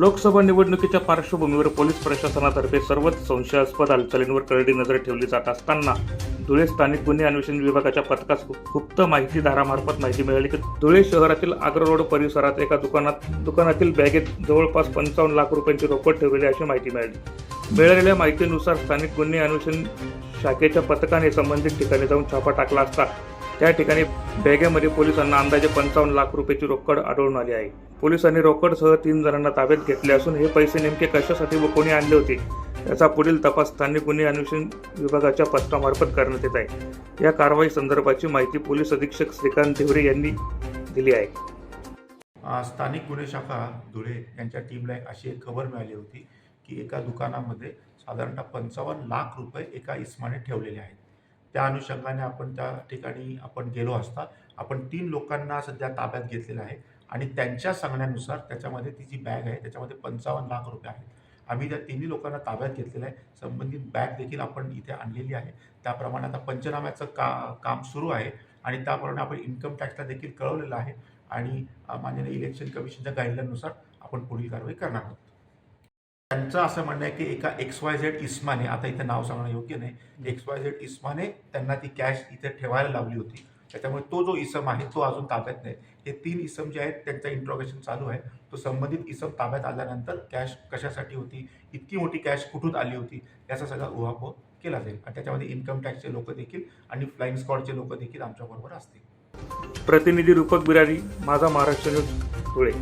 लोकसभा निवडणुकीच्या पार्श्वभूमीवर पोलीस प्रशासनातर्फे सर्वच संशयास्पद हालचालींवर करडी नजर ठेवली जात असताना धुळे स्थानिक गुन्हे अन्वेषण विभागाच्या पथकास गुप्त माहितीदारामार्फत माहिती मिळाली की धुळे शहरातील आग्रा रोड परिसरात एका दुकानात दुकानातील बॅगेत जवळपास पंचावन्न लाख रुपयांची रोकड ठेवलेली अशी माहिती मिळाली. मिळालेल्या माहितीनुसार स्थानिक गुन्हे अन्वेषण शाखेच्या पथकाने संबंधित ठिकाणी जाऊन छापा टाकला असता त्या ठिकाणी बॅगेमध्ये पोलिसांना अंदाजे पंचावन्न लाख रुपयाची रोकड आढळून आली आहे. पोलिसांनी रोकडसह तीन जणांना ताब्यात घेतले असून हे पैसे नेमके कशासाठी व कोणी आणले होते याचा पुढील तपास स्थानिक गुन्हे अन्वेषण विभागाच्या पथकामार्फत करण्यात येत आहे. या कारवाई संदर्भाची माहिती पोलीस अधीक्षक श्रीकांत देवरे यांनी दिली आहे. स्थानिक गुन्हे शाखा धुळे यांच्या टीमला एक अशी एक खबर मिळाली होती की एका दुकानामध्ये साधारणतः पंचावन्न लाख रुपये एका इस्माने ठेवलेले आहेत. त्या अनुषंगाने आपण त्या ठिकाणी आपण गेलो असता आपण तीन लोकांना सध्या ताब्यात घेतलेलं आहे आणि त्यांच्या सांगण्यानुसार त्याच्यामध्ये ती जी बॅग आहे त्याच्यामध्ये पंचावन्न लाख रुपये आहेत. आम्ही त्या तिन्ही लोकांना ताब्यात घेतलेलं आहे. संबंधित बॅग देखील आपण इथे आणलेली आहे. त्याप्रमाणे आता पंचनाम्याचं का काम सुरू आहे आणि त्याप्रमाणे आपण इन्कम टॅक्सला देखील कळवलेलं आहे आणि माननीय इलेक्शन कमिशनच्या गाईडलाईननुसार आपण पुढील कारवाई करणार आहोत. त्यांचं असं म्हणणं आहे की एका एक्स वाय झेड इस्माने आता इथे नाव सांगणं योग्य नाही एक्स वाय झेड इस्माने त्यांना ती कॅश इथे ठेवायला लावली होती. त्याच्यामुळे तो जो इसम आहे तो अजून ताब्यात नाही. हे तीन इसम जे आहेत त्यांचं इंट्रोगेशन चालू आहे. तो संबंधित इसम ताब्यात आल्यानंतर कॅश कशासाठी होती इतकी मोठी कॅश कुठून आली होती याचा सगळा उहापोह केला जाईल. आणि त्याच्यामध्ये इन्कम टॅक्सचे लोक देखील आणि फ्लाईंग स्क्वॉडचे लोक देखील आमच्याबरोबर असतील. प्रतिनिधी रूपक बिरारी माझा महाराष्ट्र न्यूज धुळे.